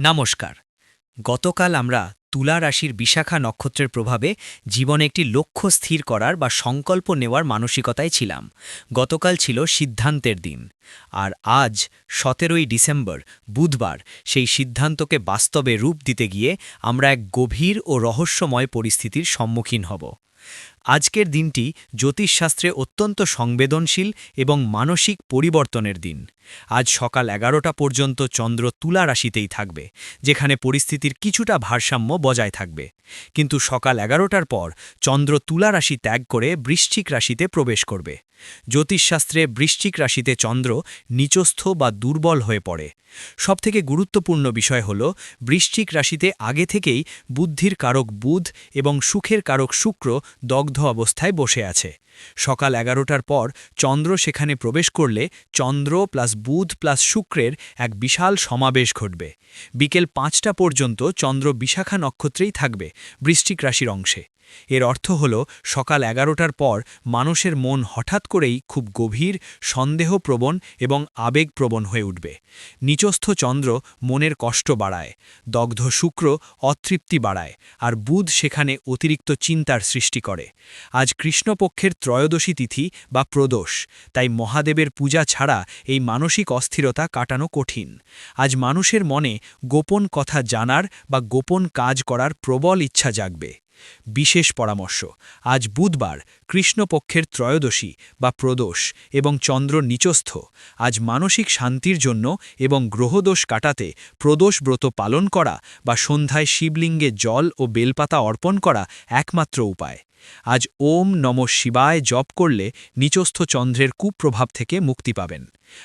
নমস্কার। গতকাল আমরা তুলা রাশির বিশাখা নক্ষত্রের প্রভাবে জীবনে একটি লক্ষ্য স্থির করার বা সংকল্প নেওয়ার মানসিকতায় ছিলাম। গতকাল ছিল সিদ্ধান্তের দিন। আর আজ, সতেরোই ডিসেম্বর, বুধবার, সেই সিদ্ধান্তকে বাস্তবে রূপ দিতে গিয়ে আমরা এক গভীর ও রহস্যময় পরিস্থিতির সম্মুখীন হব। আজকের দিনটি জ্যোতিষশাস্ত্রে অত্যন্ত সংবেদনশীল এবং মানসিক পরিবর্তনের দিন। আজ সকাল এগারোটা পর্যন্ত চন্দ্র তুলা রাশিতেই থাকবে, যেখানে পরিস্থিতির কিছুটা ভারসাম্য বজায় থাকবে। কিন্তু সকাল এগারোটার পর চন্দ্র তুলা রাশি ত্যাগ করে বৃশ্চিক রাশিতে প্রবেশ করবে। জ্যোতিষশাস্ত্রে বৃশ্চিক রাশিতে চন্দ্র নিচস্থ বা দুর্বল হয়ে পড়ে। সবথেকে গুরুত্বপূর্ণ বিষয় হল, বৃশ্চিক রাশিতে আগে থেকেই বুদ্ধির কারক বুধ এবং সুখের কারক শুক্র দগ্ধ অবস্থায় বসে আছে। সকাল এগারোটার পর চন্দ্র সেখানে প্রবেশ করলে চন্দ্র প্লাস বুধ প্লাস শুক্রের এক বিশাল সমাবেশ ঘটবে। বিকেল পাঁচটা পর্যন্ত চন্দ্র বিশাখা নক্ষত্রেই থাকবে বৃশ্চিক রাশির অংশে। এর অর্থ হল সকাল এগারোটার পর মানুষের মন হঠাৎ করেই খুব গভীর, সন্দেহপ্রবণ এবং আবেগপ্রবণ হয়ে উঠবে। নিচস্থ চন্দ্র মনের কষ্ট বাড়ায়, দগ্ধ শুক্র অতৃপ্তি বাড়ায় আর বুধ সেখানে অতিরিক্ত চিন্তার সৃষ্টি করে। আজ কৃষ্ণপক্ষের ত্রয়োদশী তিথি বা প্রদোষ, তাই মহাদেবের পূজা ছাড়া এই মানসিক অস্থিরতা কাটানো কঠিন। আজ মানুষের মনে গোপন কথা জানার বা গোপন কাজ করার প্রবল ইচ্ছা জাগবে। বিশেষ পরামর্শ, আজ বুধবার কৃষ্ণপক্ষের ত্রয়োদশী বা প্রদোষ এবং চন্দ্র নিচস্থ, আজ মানসিক শান্তির জন্য এবং গ্রহদোষ কাটাতে প্রদোষ ব্রত পালন করা বা সন্ধ্যায় শিবলিঙ্গে জল ও বেলপাতা অর্পণ করা একমাত্র উপায়। আজ ওম নম শিবায় জপ করলে নিচস্থ চন্দ্রের কুপ্রভাব থেকে মুক্তি পাবেন।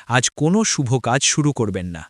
আজ কোনো শুভ কাজ শুরু করবেন না।